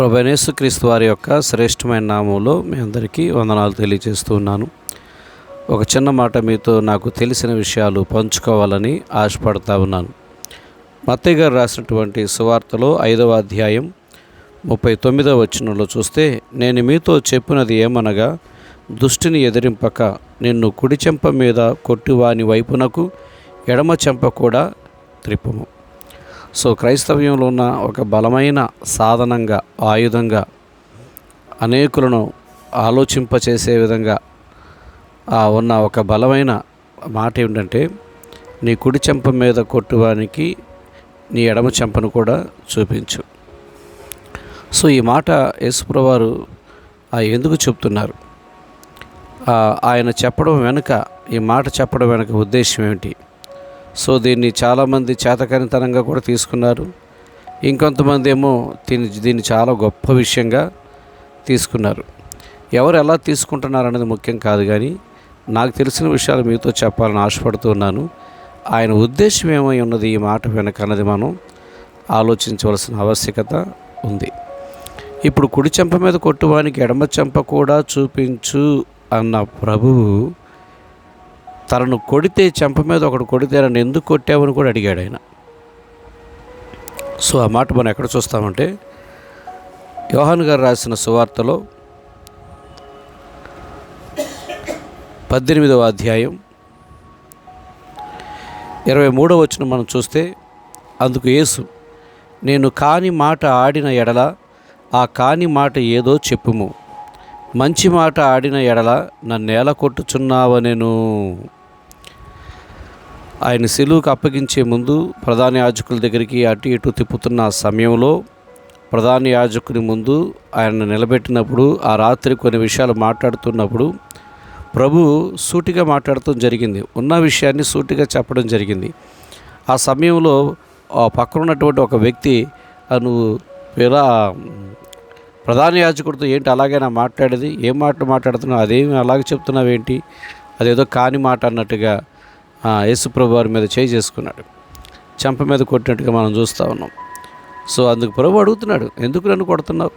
ప్రభనేసుక్రీస్తు వారి యొక్క శ్రేష్టమైన నామంలో మీ అందరికీ వందనాలు తెలియజేస్తూ ఉన్నాను. ఒక చిన్న మాట మీతో నాకు తెలిసిన విషయాలు పంచుకోవాలని ఆశపడతా ఉన్నాను. మత్తయ్య గారు రాసినటువంటి సువార్తలో ఐదవ అధ్యాయం ముప్పై తొమ్మిదవ వచనంలో చూస్తే నేను మీతో చెప్పినది ఏమనగా దుష్టిని ఎదిరింపక నిన్ను కుడి చెంప మీద కొట్టువాని వైపునకు ఎడమ చెంప కూడా త్రిప్పము. సో క్రైస్తవ్యంలో ఉన్న ఒక బలమైన సాధనంగా ఆయుధంగా అనేకులను ఆలోచింపచేసే విధంగా ఉన్న ఒక బలమైన మాట ఏమిటంటే నీ కుడి చెంప మీద కొట్టువానికి నీ ఎడమ చెంపను కూడా చూపించు. సో ఈ మాట యేసుప్రవారు ఆ ఎందుకు చెప్తున్నారు? ఆయన చెప్పడం వెనుక ఈ మాట చెప్పడం వెనుక ఉద్దేశం ఏమిటి? సో దీన్ని చాలామంది చేతకనితనంగా కూడా తీసుకున్నారు. ఇంకొంతమంది ఏమో దీన్ని దీన్ని చాలా గొప్ప విషయంగా తీసుకున్నారు. ఎవరు ఎలా తీసుకుంటున్నారు అనేది ముఖ్యం కాదు కానీ నాకు తెలిసిన విషయాలు మీతో చెప్పాలని ఆశపడుతున్నాను ఆయన ఉద్దేశం ఏమై ఉన్నది ఈ మాట వెనక అన్నది మనం ఆలోచించవలసిన ఆవశ్యకత ఉంది. ఇప్పుడు కుడి చెంప మీద కొట్టువానికి ఎడమ చెంప కూడా చూపించు అన్న ప్రభువు తనను కొడితే చెంప మీద ఒకడు కొడితే నన్ను ఎందుకు కొట్టావని కూడా అడిగాడు ఆయన. సో ఆ మాట మనం ఎక్కడ చూస్తామంటే యోహాన్ గారు రాసిన సువార్తలో పద్దెనిమిదవ అధ్యాయం ఇరవై మూడవ వచ్చిన మనం చూస్తే అందుకు యేసు నేను కాని మాట ఆడిన ఎడల ఆ కాని మాట ఏదో చెప్పుము. మంచి మాట ఆడిన ఎడల నన్నేల కొట్టుచున్నావనెను. ఆయన సెలువుకు అప్పగించే ముందు ప్రధాన యాజకుల దగ్గరికి అటు ఇటు తిప్పుతున్న సమయంలో ప్రధాన యాజకుని ముందు ఆయన నిలబెట్టినప్పుడు ఆ రాత్రి కొన్ని విషయాలు మాట్లాడుతున్నప్పుడు ప్రభు సూటిగా మాట్లాడటం జరిగింది. ఉన్న విషయాన్ని సూటిగా చెప్పడం జరిగింది. ఆ సమయంలో ఆ పక్కన ఉన్నటువంటి ఒక వ్యక్తి నువ్వు ఇలా ప్రధాన యాజకుడితో ఏంటి అలాగైనా మాట్లాడేది? ఏం మాట మాట్లాడుతున్నావు? అదేమి అలాగే చెప్తున్నావు ఏంటి అదేదో కాని మాట అన్నట్టుగా యేసుప్రభు వారి మీద చేయి చేసుకున్నాడు. చెంప మీద కొట్టినట్టుగా మనం చూస్తూ ఉన్నాం. సో అందుకు ప్రభు అడుగుతున్నాడు ఎందుకు నన్ను కొడుతున్నావు?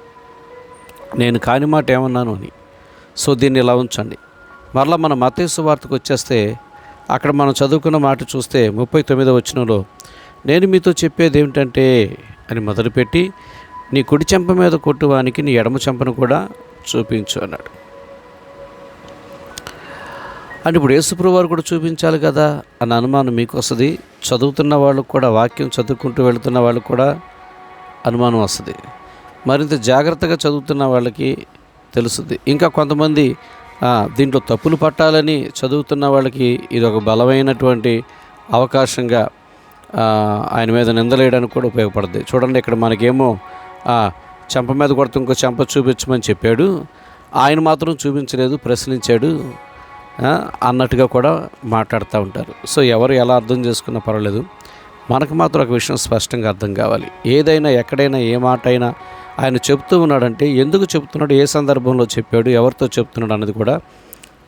నేను కాని మాట ఏమన్నాను అని. సో దీన్ని ఇలా ఉంచండి. మరలా మన మతేసు వార్తకు వచ్చేస్తే అక్కడ మనం చదువుకున్న మాట చూస్తే ముప్పై తొమ్మిదో వచ్చినలో నేను మీతో చెప్పేది ఏమిటంటే అని మొదలుపెట్టి నీ కుడి చెంప మీద కొట్టువానికి నీ ఎడమ చెంపను కూడా చూపించు అన్నాడు. అంటే ఇప్పుడు యేసుప్రభు వారు కూడా చూపించాలి కదా అన్న అనుమానం మీకు వస్తుంది చదువుతున్న వాళ్ళకు కూడా వాక్యం చదువుకుంటూ వెళుతున్న వాళ్ళకు కూడా అనుమానం వస్తుంది. మరింత జాగ్రత్తగా చదువుతున్న వాళ్ళకి తెలుస్తుంది. ఇంకా కొంతమంది దీంట్లో తప్పులు పట్టాలని చదువుతున్న వాళ్ళకి ఇది ఒక బలమైనటువంటి అవకాశంగా ఆయన మీద నిందలేయడానికి కూడా ఉపయోగపడుతుంది చూడండి ఇక్కడ మనకేమో చెంప మీద కొడుతూ ఇంకో చెంప చూపించమని చెప్పాడు. ఆయన మాత్రం చూపించలేదు ప్రశ్నించాడు. అన్నట్టుగా కూడా మాట్లాడుతూ ఉంటారు. సో ఎవరు ఎలా అర్థం చేసుకున్నా పర్వాలేదు. మనకు మాత్రం ఒక విషయం స్పష్టంగా అర్థం కావాలి. ఏదైనా ఎక్కడైనా ఏ మాట అయినా ఆయన చెప్తూ ఉన్నాడంటే ఎందుకు చెప్తున్నాడు ఏ సందర్భంలో చెప్పాడు ఎవరితో చెప్తున్నాడు అన్నది కూడా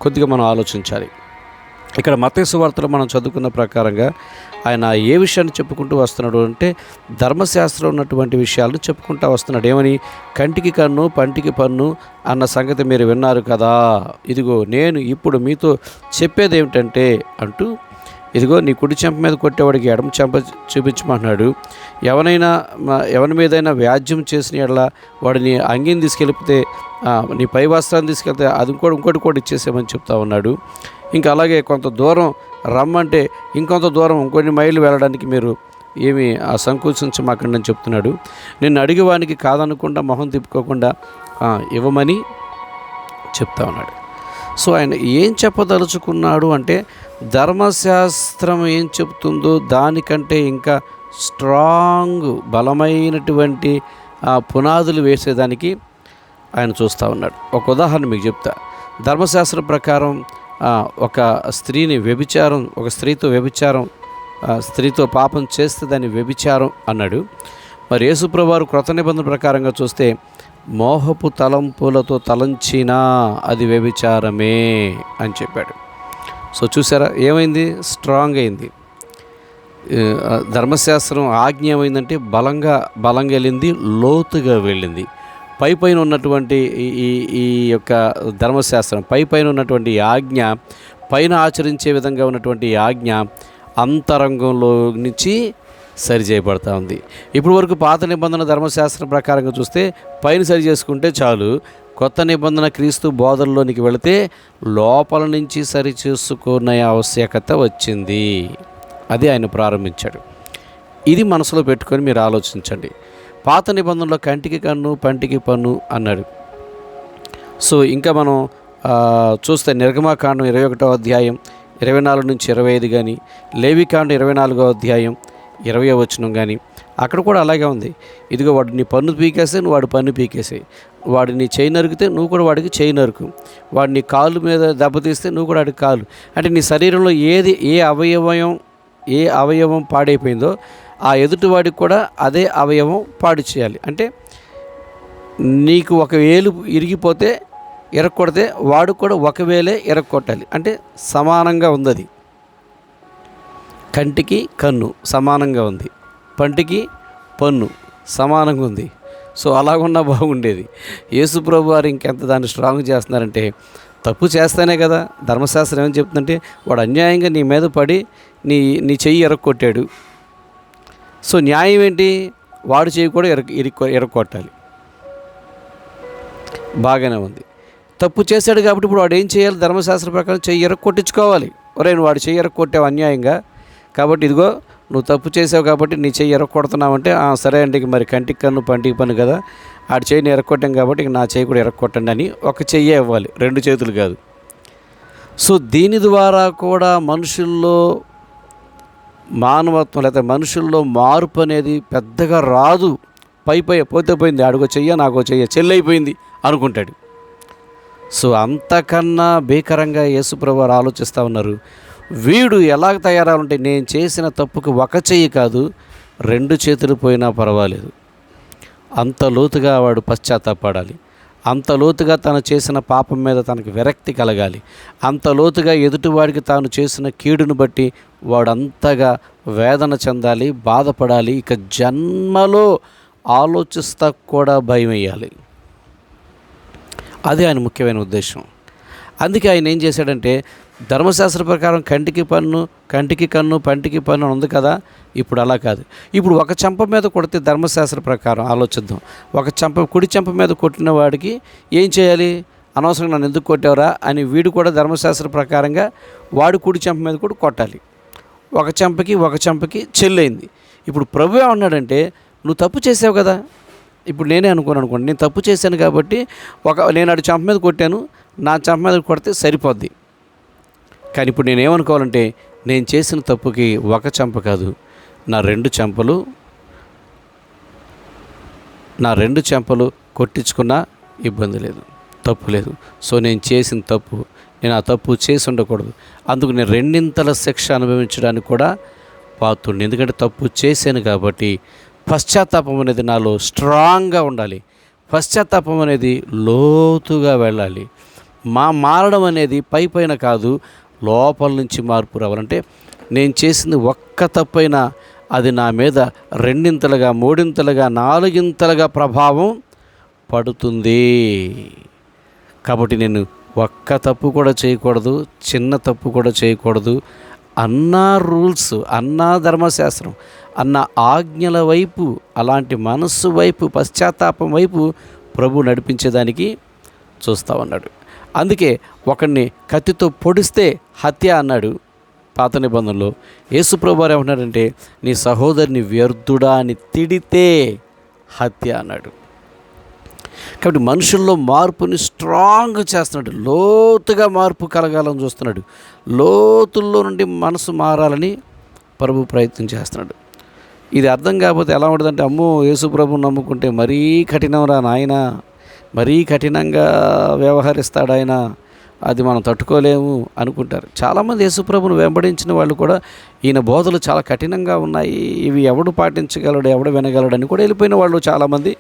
కొద్దిగా మనం ఆలోచించాలి. ఇక్కడ మతేసు వార్తలు మనం చదువుకున్న ప్రకారంగా ఆయన ఏ విషయాన్ని చెప్పుకుంటూ వస్తున్నాడు అంటే ధర్మశాస్త్రం ఉన్నటువంటి విషయాలను చెప్పుకుంటూ వస్తున్నాడు. ఏమని? కంటికి కన్ను పంటికి పన్ను అన్న సంగతి మీరు విన్నారు కదా. ఇదిగో నేను ఇప్పుడు మీతో చెప్పేది ఏమిటంటే అంటూ ఇదిగో నీ కుడి చెంప మీద కొట్టేవాడికి ఎడమ చెంప చూపించమంటున్నాడు. ఎవరైనా ఎవరి మీదైనా వ్యాజ్యం చేసిన ఎడల వాడిని అంగిని తీసుకెళ్ళిపోతే నీ పై వస్త్రాన్ని తీసుకెళ్తే అది ఇంకోటి ఇంకోటి కూడా ఇచ్చేసేమని చెప్తా ఉన్నాడు. ఇంకా అలాగే కొంత దూరం రమ్మంటే ఇంకొంత దూరం కొన్ని మైళ్ళు వెళ్ళడానికి మీరు ఏమి ఆ సంకోచించమాకండి అని చెప్తున్నాడు. నిన్ను అడిగేవానికి కాదనకుండా మొహం తిప్పుకోకుండా ఇవ్వమని చెప్తా ఉన్నాడు. సో ఆయన ఏం చెప్పదలుచుకున్నాడు అంటే ధర్మశాస్త్రం ఏం చెప్తుందో దానికంటే ఇంకా స్ట్రాంగ్ బలమైనటువంటి పునాదులు వేసేదానికి ఆయన చూస్తూ ఉన్నాడు. ఒక ఉదాహరణ మీకు చెప్తా. ధర్మశాస్త్రం ప్రకారం ఒక స్త్రీని వ్యభిచారం ఒక స్త్రీతో వ్యభిచారం ఆ, స్త్రీతో పాపం చేస్తే దాన్ని వ్యభిచారం అన్నాడు. మరి యేసుప్రభువారు క్రొత్త నిబంధన ప్రకారంగా చూస్తే మోహపు తలంపులతో తలంచినా అది వ్యభిచారమే అని చెప్పాడు. సో చూసారా ఏమైంది? స్ట్రాంగ్ అయింది. ధర్మశాస్త్రం ఆజ్ఞ ఏమైందంటే బలంగా బలంగా వెళ్ళింది లోతుగా వెళ్ళింది. పై పైన ఉన్నటువంటి ఈ ఈ- ఈ యొక్క ధర్మశాస్త్రం పై పైన ఉన్నటువంటి ఆజ్ఞ పైన ఆచరించే విధంగా ఉన్నటువంటి ఆజ్ఞ అంతరంగంలో నుంచి సరి చేయబడతా ఉంది. ఇప్పుడు వరకు పాత నిబంధన ధర్మశాస్త్రం ప్రకారంగా చూస్తే పైన సరి చేసుకుంటే చాలు. కొత్త నిబంధన క్రీస్తు బోధనలోనికి వెళితే లోపల నుంచి సరి చేసుకునే ఆవశ్యకత వచ్చింది. అది ఆయన ప్రారంభించాడు. ఇది మనసులో పెట్టుకొని మీరు ఆలోచించండి. పాత నిబంధనలో కంటికి కన్ను పంటికి పన్ను అన్నాడు. సో ఇంకా మనం చూస్తే నిర్గమాకాండం ఇరవై ఒకటో అధ్యాయం ఇరవై నాలుగు నుంచి ఇరవై ఐదు కానీ లేవికాండం ఇరవై నాలుగో అధ్యాయం ఇరవై వచనం కానీ అక్కడ కూడా అలాగే ఉంది. ఇదిగో వాడు నీ పన్ను పీకేస్తే నువ్వు వాడు పన్ను పీకేసే వాడు నీ చేయి నరికితే నువ్వు కూడా వాడికి చేయి నరుకు. వాడు నీ కాలు మీద దెబ్బతీస్తే నువ్వు కూడా వాడికి కాలు. అంటే నీ శరీరంలో ఏది ఏ అవయవం ఏ అవయవం పాడైపోయిందో ఆ ఎదుటివాడికి కూడా అదే అవయవం పాడు చేయాలి. అంటే నీకు ఒక వేలు ఇరిగిపోతే ఇరక్కొడితే వాడు కూడా ఒకవేళే ఇరక్కొట్టాలి అంటే సమానంగా ఉంది అది కంటికి కన్ను సమానంగా ఉంది. పంటికి పన్ను సమానంగా ఉంది. సో అలాగున్నా బాగుండేది. యేసుప్రభు వారు ఇంకెంత దాన్ని స్ట్రాంగ్ చేస్తున్నారంటే తప్పు చేస్తానే కదా. ధర్మశాస్త్రం ఏమని చెప్తుందంటే వాడు అన్యాయంగా నీ మీద పడి నీ నీ చెయ్యి ఎరక్కొట్టాడు. సో న్యాయం ఏంటి? వాడు చెయ్యి కూడా ఎర ఇరుక్కొ ఎరక్కొట్టాలి. బాగానే ఉంది. తప్పు చేశాడు కాబట్టి ఇప్పుడు వాడు ఏం చేయాలి? ధర్మశాస్త్ర ప్రకారం చెయ్యి ఎరక్కొట్టించుకోవాలి. ఒరే నువ్వు వాడు చెయ్యి ఎరక్కొట్టావు అన్యాయంగా. కాబట్టి ఇదిగో నువ్వు తప్పు చేసావు కాబట్టి నీ చెయ్యి ఎరక్కొడుతున్నావంటే సరే అండి మరి కంటికి కన్ను పంటికి పని కదా. ఆడి చెయ్యిని ఎరక్కొట్టాం కాబట్టి నా చెయ్యి కూడా ఎరక్కొట్టండి అని ఒక చెయ్యే ఇవ్వాలి. రెండు చేతులు కాదు. సో దీని ద్వారా కూడా మనుషుల్లో మానవత్వం లేదా మనుషుల్లో మార్పు అనేది పెద్దగా రాదు. పై పై పోతే పోయింది. చెయ్య నాకో చెయ్య చెల్లైపోయింది అనుకుంటాడు. సో అంతకన్నా భీకరంగా యేసుప్రభు వారు ఆలోచిస్తూ ఉన్నారు. వీడు ఎలాగ తయారాలంటే నేను చేసిన తప్పుకు ఒక చెయ్యి కాదు రెండు చేతులు పోయినా పర్వాలేదు. అంత లోతుగా వాడు పశ్చాత్తాపడాలి. అంత లోతుగా తను చేసిన పాపం మీద తనకు విరక్తి కలగాలి. అంత లోతుగా ఎదుటివాడికి తాను చేసిన కీడును బట్టి వాడంతగా వేదన చెందాలి బాధపడాలి. ఇక జన్మలో ఆలోచిస్తా కూడా భయం వేయాలి అది ఆయన ముఖ్యమైన ఉద్దేశం. అందుకే ఆయన ఏం చేశాడంటే ధర్మశాస్త్ర ప్రకారం కంటికి పన్ను కంటికి కన్ను పంటికి పన్ను అని ఉంది కదా ఇప్పుడు అలా కాదు. ఇప్పుడు ఒక చెంప మీద కొడితే ధర్మశాస్త్ర ప్రకారం ఆలోచిద్దాం. ఒక చెంప కుడి చెంప మీద కొట్టిన వాడికి ఏం చేయాలి? అనవసరంగా నన్ను ఎందుకు కొట్టావురా అని వీడు కూడా ధర్మశాస్త్ర ప్రకారంగా వాడు కుడి చెంప మీద కూడా కొట్టాలి. ఒక చెంపకి ఒక చెంపకి చెల్లైంది ఇప్పుడు ప్రభు ఏమన్నాడంటే నువ్వు తప్పు చేసావు కదా. ఇప్పుడు నేనే అనుకోను అనుకోండి. నేను తప్పు చేశాను కాబట్టి ఒక నేను అటు చెంప మీద కొట్టాను నా చెంప మీద కొడితే సరిపోద్ది. కానీ ఇప్పుడు నేను ఏమనుకోవాలంటే నేను చేసిన తప్పుకి ఒక చెంప కాదు నా రెండు చెంపలు నా రెండు చెంపలు కొట్టించుకున్నా ఇబ్బంది లేదు తప్పు లేదు. సో నేను చేసిన తప్పు నేను ఆ తప్పు చేసి ఉండకూడదు. అందుకు నేను రెండింతల శిక్ష అనుభవించడానికి కూడా పాత్రుడిని. ఎందుకంటే తప్పు చేశాను కాబట్టి పశ్చాత్తాపం అనేది నాలో స్ట్రాంగ్గా ఉండాలి. పశ్చాత్తాపం అనేది లోతుగా వెళ్ళాలి. మా మారడం అనేది పై పైన కాదు లోపల నుంచి మార్పు రావాలంటే నేను చేసింది ఒక్క తప్పైనా అది నా మీద రెండింతలుగా మూడింతలుగా నాలుగింతలుగా ప్రభావం పడుతుంది. కాబట్టి నేను ఒక్క తప్పు కూడా చేయకూడదు చిన్న తప్పు కూడా చేయకూడదు. అన్న రూల్స్ అన్న ధర్మశాస్త్రం అన్న ఆజ్ఞల వైపు అలాంటి మనస్సు వైపు పశ్చాత్తాపం వైపు ప్రభు నడిపించేదానికి చూస్తా ఉన్నాడు. అందుకే ఒకడిని కత్తితో పొడిస్తే హత్య అన్నాడు. పాత నిబంధనలో యేసుప్రభువారు ఏమన్నాడంటే నీ సహోదరిని వ్యర్థుడా అని తిడితే హత్య అన్నాడు. కాబట్టి మనుషుల్లో మార్పుని స్ట్రాంగ్ చేస్తున్నాడు. లోతుగా మార్పు కలగాలని చూస్తున్నాడు. లోతుల్లో నుండి మనసు మారాలని ప్రభు ప్రయత్నం చేస్తున్నాడు. ఇది అర్థం కాకపోతే ఎలా ఉంటుందంటే అమ్మో యేసు ప్రభుని నమ్ముకుంటే మరీ కఠినం రా నాయనా. మరీ కఠినంగా వ్యవహరిస్తాడు ఆయన అది మనం తట్టుకోలేము అనుకుంటారు. చాలామంది యేసుప్రభును వెంబడించిన వాళ్ళు కూడా ఈయన బోధలు చాలా కఠినంగా ఉన్నాయి. ఇవి ఎవడు పాటించగలడు ఎవడు వినగలడు అని కూడా వెళ్ళిపోయిన వాళ్ళు చాలామంది.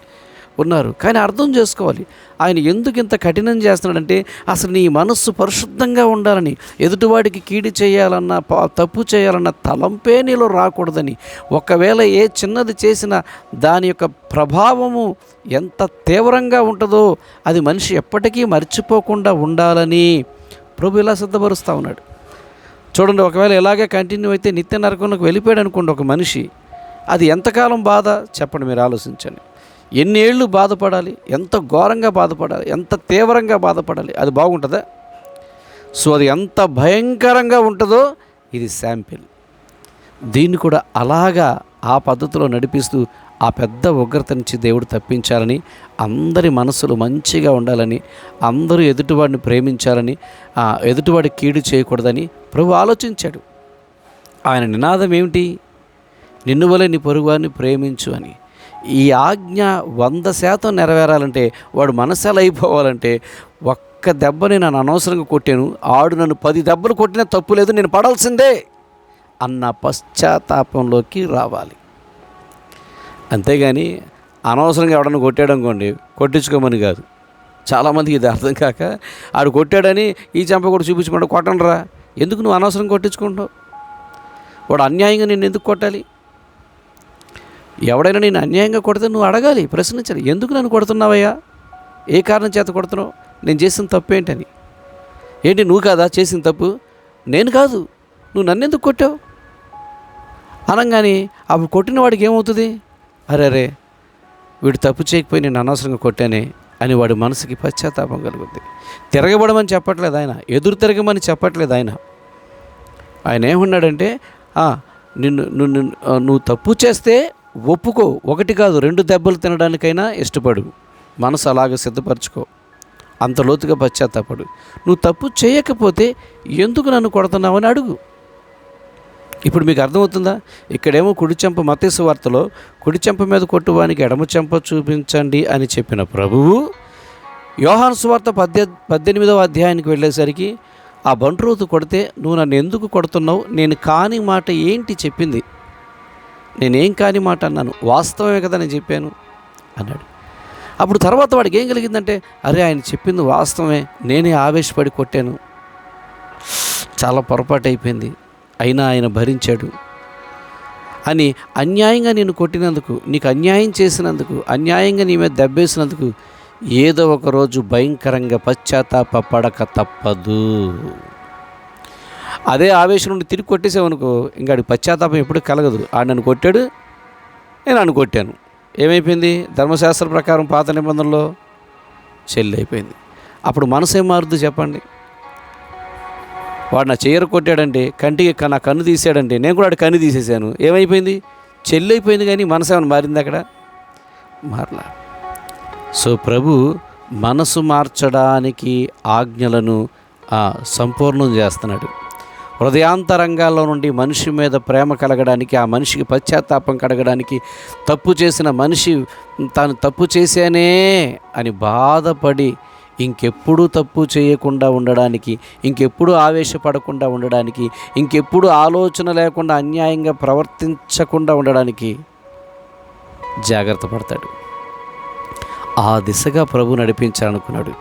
ఉన్నారు. కానీ అర్థం చేసుకోవాలి. ఆయన ఎందుకు ఇంత కఠినం చేస్తున్నాడంటే అసలు నీ మనస్సు పరిశుద్ధంగా ఉండాలని ఎదుటివాడికి కీడి చేయాలన్న తప్పు చేయాలన్న తలంపే నీలో రాకూడదని. ఒకవేళ ఏ చిన్నది చేసినా దాని యొక్క ప్రభావము ఎంత తీవ్రంగా ఉంటుందో అది మనిషి ఎప్పటికీ మర్చిపోకుండా ఉండాలని ప్రభు ఇలా సిద్ధపరుస్తూ ఉన్నాడు. చూడండి ఒకవేళ ఇలాగే కంటిన్యూ అయితే నిత్య నరకంలోకి వెళ్ళిపోయాడు అనుకోండి ఒక మనిషి అది ఎంతకాలం బాధ? చెప్పండి మీరు ఆలోచించండి. ఎన్నేళ్ళు బాధపడాలి? ఎంత ఘోరంగా బాధపడాలి? ఎంత తీవ్రంగా బాధపడాలి? అది బాగుంటుందా? సో అది ఎంత భయంకరంగా ఉంటుందో ఇది శాంపిల్. దీన్ని కూడా అలాగా ఆ పద్ధతిలో నడిపిస్తూ ఆ పెద్ద ఉగ్రత నుంచి దేవుడు తప్పించాలని అందరి మనసులు మంచిగా ఉండాలని అందరూ ఎదుటివాడిని ప్రేమించాలని ఆ ఎదుటివాడి కీడు చేయకూడదని ప్రభు ఆలోచించాడు. ఆయన నినాదం ఏమిటి? నిన్ను వలె నీ పొరుగువారిని ప్రేమించు అని. ఈ ఆజ్ఞ వంద శాతం నెరవేరాలంటే వాడు మనసాలు అయిపోవాలంటే ఒక్క దెబ్బని నన్ను అనవసరంగా కొట్టాను ఆడు నన్ను పది దెబ్బలు కొట్టినా తప్పు లేదు నేను పడాల్సిందే అన్న పశ్చాత్తాపంలోకి రావాలి. అంతేగాని అనవసరంగా ఎవడన్నా కొట్టాడు అనుకోండి కొట్టించుకోమని కాదు. చాలామందికి ఇది అర్థం కాక ఆడు కొట్టాడని ఈ చెంప కూడా చూపించుకుంటా కొట్టండిరా ఎందుకు నువ్వు అనవసరం కొట్టించుకుంటావు వాడు అన్యాయంగా నేను ఎందుకు కొట్టాలి? ఎవడైనా నేను అన్యాయంగా కొడితే నువ్వు అడగాలి ప్రశ్నించాలి. ఎందుకు నన్ను కొడుతున్నావయ్యా? ఏ కారణం చేత కొడుతున్నావు? నేను చేసిన తప్పు ఏంటని? ఏంటి నువ్వు కాదా చేసిన తప్పు? నేను కాదు. నువ్వు నన్ను ఎందుకు కొట్టావు? అనగానే అప్పుడు కొట్టిన వాడికి ఏమవుతుంది? అరే అరే వీడు తప్పు చేయకపోయి నేను అనవసరంగా కొట్టానే అని వాడి మనసుకి పశ్చాత్తాపం కలుగుద్ది. తిరగబడమని చెప్పట్లేదు ఆయన. ఎదురు తిరగమని చెప్పట్లేదు ఆయన. ఆయన ఏమన్నాడంటే నిన్ను నువ్వు నువ్వు తప్పు చేస్తే ఒప్పుకో. ఒకటి కాదు రెండు దెబ్బలు తినడానికైనా ఇష్టపడు. మనసు అలాగ సిద్ధపరచుకో. అంత లోతుగా పశ్చాత్తాపడు. నువ్వు తప్పు చేయకపోతే ఎందుకు నన్ను కొడుతున్నావని అడుగు. ఇప్పుడు మీకు అర్థమవుతుందా? ఇక్కడేమో కుడి చెంప మతేసు వార్తలో కుడి చెంప మీద కొట్టువానికి ఎడమ చెంప చూపించండి అని చెప్పిన ప్రభువు యోహాను సువార్త పద్దె పద్దెనిమిదవ అధ్యాయానికి వెళ్ళేసరికి ఆ బంట్రోతు కొడితే నువ్వు నన్ను ఎందుకు కొడుతున్నావు? నేను కాని మాట ఏంటి చెప్పింది? నేనేం కాని మాట అన్నాను. వాస్తవమే కదా నేను చెప్పాను? అన్నాడు. అప్పుడు తర్వాత వాడికి ఏం కలిగిందంటే అరే ఆయన చెప్పింది వాస్తవమే నేనే ఆవేశపడి కొట్టాను. చాలా పొరపాటు అయిపోయింది. అయినా ఆయన భరించాడు. అని అన్యాయంగా నేను కొట్టినందుకు నీకు అన్యాయం చేసినందుకు అన్యాయంగా నీ మీద దెబ్బేసినందుకు ఏదో ఒకరోజు భయంకరంగా పశ్చాత్తాప పడక తప్పదు. అదే ఆవేశం నుండి తిరిగి కొట్టేసావనుకో ఇంకా ఆడికి పశ్చాత్తాపం ఎప్పుడు కలగదు. ఆడు నన్ను కొట్టాడు నేను నన్ను కొట్టాను. ఏమైపోయింది? ధర్మశాస్త్ర ప్రకారం పాత నిబంధనలో చెల్లి అయిపోయింది. అప్పుడు మనసు ఏం మారుద్దు చెప్పండి? వాడు నా చెయ్యరు కొట్టాడంటే కంటికి నా కన్ను తీసాడంటే నేను కూడా వాడి కన్ను తీసేశాను. ఏమైపోయింది? చెల్లి అయిపోయింది కానీ మనసు ఏమైనా మారింది అక్కడ? మారలా. సో ప్రభు మనసు మార్చడానికి ఆజ్ఞలను సంపూర్ణం చేస్తున్నాడు. హృదయాంతరంగాల్లో నుండి మనిషి మీద ప్రేమ కలగడానికి ఆ మనిషికి పశ్చాత్తాపం కలగడానికి తప్పు చేసిన మనిషి తాను తప్పు చేశానే అని బాధపడి ఇంకెప్పుడు తప్పు చేయకుండా ఉండడానికి ఇంకెప్పుడు ఆవేశపడకుండా ఉండడానికి ఇంకెప్పుడు ఆలోచన లేకుండా అన్యాయంగా ప్రవర్తించకుండా ఉండడానికి జాగ్రత్త పడతాడు. ఆ దిశగా ప్రభు నడిపించాలనుకున్నాడు.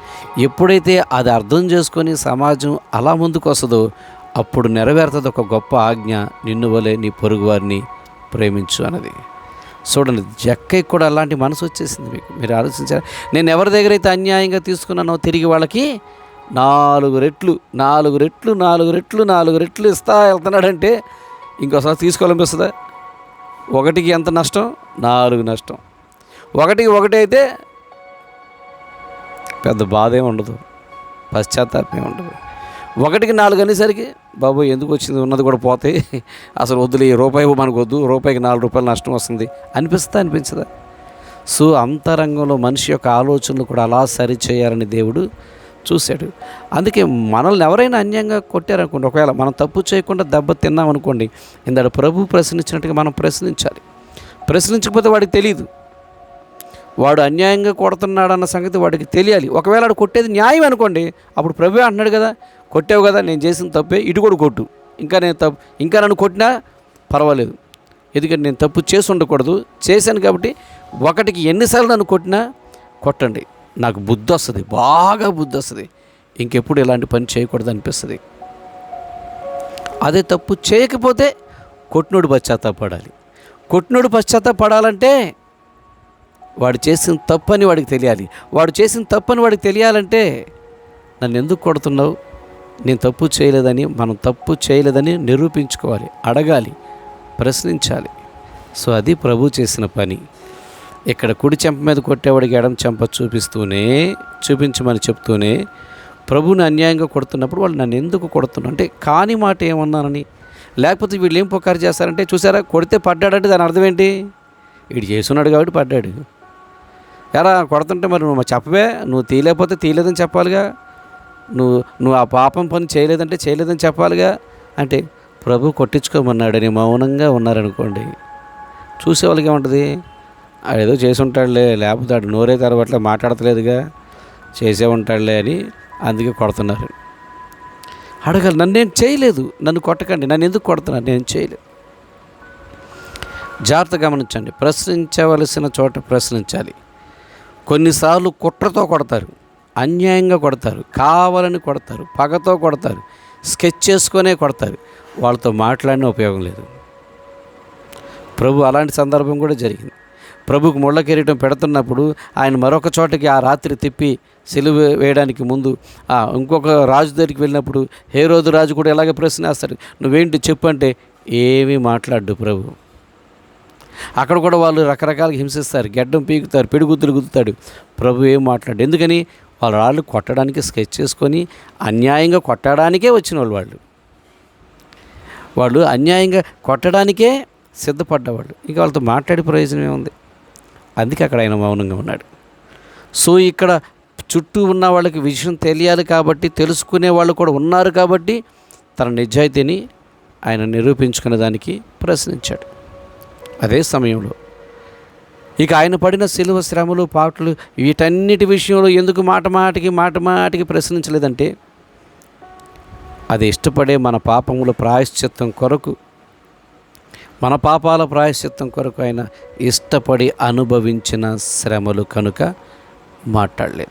ఎప్పుడైతే అది అర్థం చేసుకొని సమాజం అలా ముందుకు వస్తుందో అప్పుడు నెరవేరుతుంది ఒక గొప్ప ఆజ్ఞ నిన్ను వలె నీ పొరుగువారిని ప్రేమించు అన్నది. చూడండి జక్కయ్య కూడా అలాంటి మనసు వచ్చేసింది మీకు. మీరు ఆలోచించారు? నేను ఎవరి దగ్గర అయితే అన్యాయంగా తీసుకున్నానో తిరిగి వాళ్ళకి నాలుగు రెట్లు నాలుగు రెట్లు నాలుగు రెట్లు నాలుగు రెట్లు ఇస్తా వెళ్తున్నాడంటే ఇంకోసారి తీసుకోవాలనిపిస్తుందా? ఒకటికి ఎంత నష్టం? నాలుగు నష్టం. ఒకటికి ఒకటి అయితే పెద్ద బాధ ఏమి ఉండదు పశ్చాత్తాపం ఉండదు. ఒకటికి నాలుగు అనేసరికి బాబు ఎందుకు వచ్చింది? ఉన్నది కూడా పోతాయి అసలు వద్దులే రూపాయి మనకు వద్దు రూపాయికి నాలుగు రూపాయలు నష్టం వస్తుంది. అనిపిస్తుందా అనిపించదా? సో అంతరంగంలో మనిషి యొక్క ఆలోచనలు కూడా అలా సరి చేయాలని దేవుడు చూశాడు. అందుకే మనల్ని ఎవరైనా అన్యాయంగా కొట్టారనుకోండి ఒకవేళ మనం తప్పు చేయకుండా దెబ్బ తిన్నాం అనుకోండి ఇందాడు ప్రభు ప్రశ్నించినట్టుగా మనం ప్రశ్నించాలి. ప్రశ్నించకపోతే వాడికి తెలియదు వాడు అన్యాయంగా కొడుతున్నాడన్న సంగతి వాడికి తెలియాలి. ఒకవేళ వాడు కొట్టేది న్యాయం అనుకోండి అప్పుడు ప్రభు అంటున్నాడు కదా కొట్టావు కదా నేను చేసిన తప్పే ఇటు కూడా కొట్టు. ఇంకా నేను తప్పు ఇంకా నన్ను కొట్టినా పర్వాలేదు. ఎందుకంటే నేను తప్పు చేసి ఉండకూడదు. చేశాను కాబట్టి ఒకటికి ఎన్నిసార్లు నన్ను కొట్టినా కొట్టండి. నాకు బుద్ధి వస్తుంది బాగా బుద్ధి వస్తుంది. ఇంకెప్పుడు ఇలాంటి పని చేయకూడదు అనిపిస్తుంది. అదే తప్పు చేయకపోతే కొట్టినోడు పశ్చాత్తాపడాలి. కొట్టినోడు పశ్చాత్తాపడాలంటే వాడు చేసిన తప్పని వాడికి తెలియాలి. వాడు చేసిన తప్పని వాడికి తెలియాలంటే నన్ను ఎందుకు కొడుతున్నావు? నేను తప్పు చేయలేదని మనం తప్పు చేయలేదని నిరూపించుకోవాలి అడగాలి ప్రశ్నించాలి. సో అది ప్రభు చేసిన పని. ఇక్కడ కుడి చెంప మీద కొట్టేవాడికి ఎడం చెంప చూపిస్తూనే చూపించమని చెప్తూనే ప్రభుని అన్యాయంగా కొడుతున్నప్పుడు వాళ్ళు నన్ను ఎందుకు కొడుతున్నా అంటే కాని మాట ఏమన్నానని? లేకపోతే వీళ్ళు ఏం పుకారు చేస్తారంటే చూసారా కొడితే పడ్డాడంటే దాని అర్థం ఏంటి? వీడు చేస్తున్నాడు కాబట్టి పడ్డాడు. ఎరా కొడుతుంటే మరి నువ్వు చెప్పవే నువ్వు తీయలేకపోతే తీయలేదని చెప్పాలిగా? నువ్వు నువ్వు ఆ పాపం పని చేయలేదంటే చేయలేదని చెప్పాలిగా? అంటే ప్రభు కొట్టించుకోమన్నాడని మౌనంగా ఉన్నారనుకోండి. చూసేవాళ్ళకి ఏముంటుంది? ఏదో చేసి ఉంటాడులే లేకపోతే ఆడు నోరే తెరవట్లే మాట్లాడతలేదుగా. చేసే ఉంటాడులే అని అందుకే కొడుతున్నారు. అడగాలి నన్ను నేను చేయలేదు. నన్ను కొట్టకండి నన్ను ఎందుకు కొడుతున్నాను నేను చేయలేదు జాగ్రత్త గమనించండి ప్రశ్నించవలసిన చోట ప్రశ్నించాలి. కొన్నిసార్లు కుట్రతో కొడతారు. అన్యాయంగా కొడతారు కావాలని కొడతారు పగతో కొడతారు స్కెచ్ చేసుకొనే కొడతారు. వాళ్ళతో మాట్లాడిన ఉపయోగం లేదు. ప్రభు అలాంటి సందర్భం కూడా జరిగింది. ప్రభుకు ముళ్ళ కిరీటం పెడుతున్నప్పుడు ఆయన మరొక చోటకి ఆ రాత్రి తిప్పి సెలువు వేయడానికి ముందు ఆ ఇంకొక రాజు దగ్గరికి వెళ్ళినప్పుడు హే రోజు రాజు కూడా ఇలాగే ప్రశ్న వేస్తారు నువ్వేంటి చెప్పు అంటే ఏమీ మాట్లాడు ప్రభు. అక్కడ కూడా వాళ్ళు రకరకాలుగా హింసిస్తారు గెడ్డం పీకుతారు పిడుగుద్దులు గుద్దుతాడు. ప్రభు ఏం మాట్లాడు? ఎందుకని? వాళ్ళ రాళ్ళు కొట్టడానికి స్కెచ్ చేసుకొని అన్యాయంగా కొట్టడానికే వచ్చిన వాళ్ళు వాళ్ళు. వాళ్ళు అన్యాయంగా కొట్టడానికే సిద్ధపడ్డవాళ్ళు. ఇంకా వాళ్ళతో మాట్లాడే ప్రయోజనం ఏముంది అందుకే అక్కడ ఆయన మౌనంగా ఉన్నాడు. సో ఇక్కడ చుట్టూ ఉన్న వాళ్ళకి విషయం తెలియాలి కాబట్టి తెలుసుకునే వాళ్ళు కూడా ఉన్నారు కాబట్టి తన నిజాయితీని ఆయన నిరూపించుకునే దానికి ప్రశ్నించాడు. అదే సమయంలో ఇక ఆయన పడిన సిలువ శ్రమలు పాటలు వీటన్నిటి విషయంలో ఎందుకు మాట మాటికి మాట మాటికి ప్రశ్నించలేదంటే అది ఇష్టపడే మన పాపముల ప్రాయశ్చిత్తం కొరకు మన పాపాల ప్రాయశ్చిత్తం కొరకు ఆయన ఇష్టపడి అనుభవించిన శ్రమలు కనుక మాట్లాడలేదు.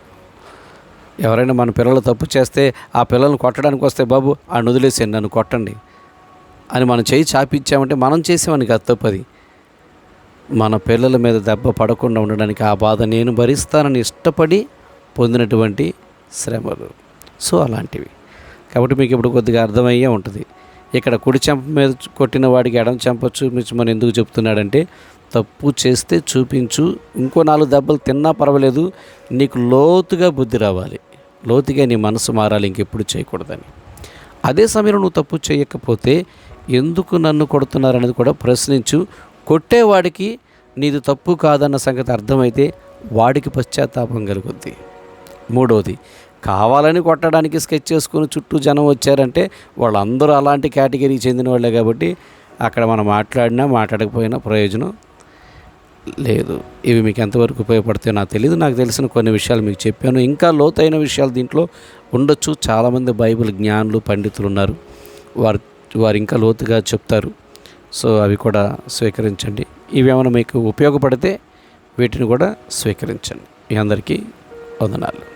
ఎవరైనా మన పిల్లలు తప్పు చేస్తే ఆ పిల్లల్ని కొట్టడానికి వస్తే బాబు ఆ వదిలేసి నన్ను కొట్టండి అని మనం చేయి చాపిచ్చామంటే మనం చేసామని కాదు తప్పది మన పిల్లల మీద దెబ్బ పడకుండా ఉండడానికి ఆ బాధ నేను భరిస్తానని ఇష్టపడి పొందినటువంటి శ్రమలు. సో అలాంటివి. కాబట్టి మీకు ఇప్పుడు కొద్దిగా అర్థమయ్యే ఉంటుంది. ఇక్కడ కుడి చెంప మీద కొట్టిన వాడికి ఎడం చెంప చూపించమని ఎందుకు చెప్తున్నాడంటే తప్పు చేస్తే చూపించు. ఇంకో నాలుగు దెబ్బలు తిన్నా పర్వాలేదు. నీకు లోతుగా బుద్ధి రావాలి. లోతుగా నీ మనసు మారాలి. ఇంకెప్పుడు చేయకూడదని. అదే సమయంలో నువ్వు తప్పు చేయకపోతే ఎందుకు నన్ను కొడుతున్నారనేది కూడా ప్రశ్నించు. కొట్టేవాడికి నీది తప్పు కాదన్న సంగతి అర్థమైతే వాడికి పశ్చాత్తాపం కలుగుద్ది. మూడవది కావాలని కొట్టడానికి స్కెచ్ చేసుకుని చుట్టూ జనం వచ్చారంటే వాళ్ళందరూ అలాంటి కేటగిరీకి చెందిన వాళ్ళే కాబట్టి అక్కడ మనం మాట్లాడినా మాట్లాడకపోయినా ప్రయోజనం లేదు. ఇవి మీకు ఎంతవరకు ఉపయోగపడతాయో నాకు తెలియదు నాకు తెలిసిన కొన్ని విషయాలు మీకు చెప్పాను. ఇంకా లోతైన విషయాలు దీంట్లో ఉండొచ్చు. చాలామంది బైబిల్ జ్ఞానులు పండితులు ఉన్నారు. వారు వారు ఇంకా లోతుగా చెప్తారు. సో అవి కూడా స్వీకరించండి. ఇవి ఏమైనా మీకు ఉపయోగపడితే వీటిని కూడా స్వీకరించండి. మీ అందరికీ వందనాలు.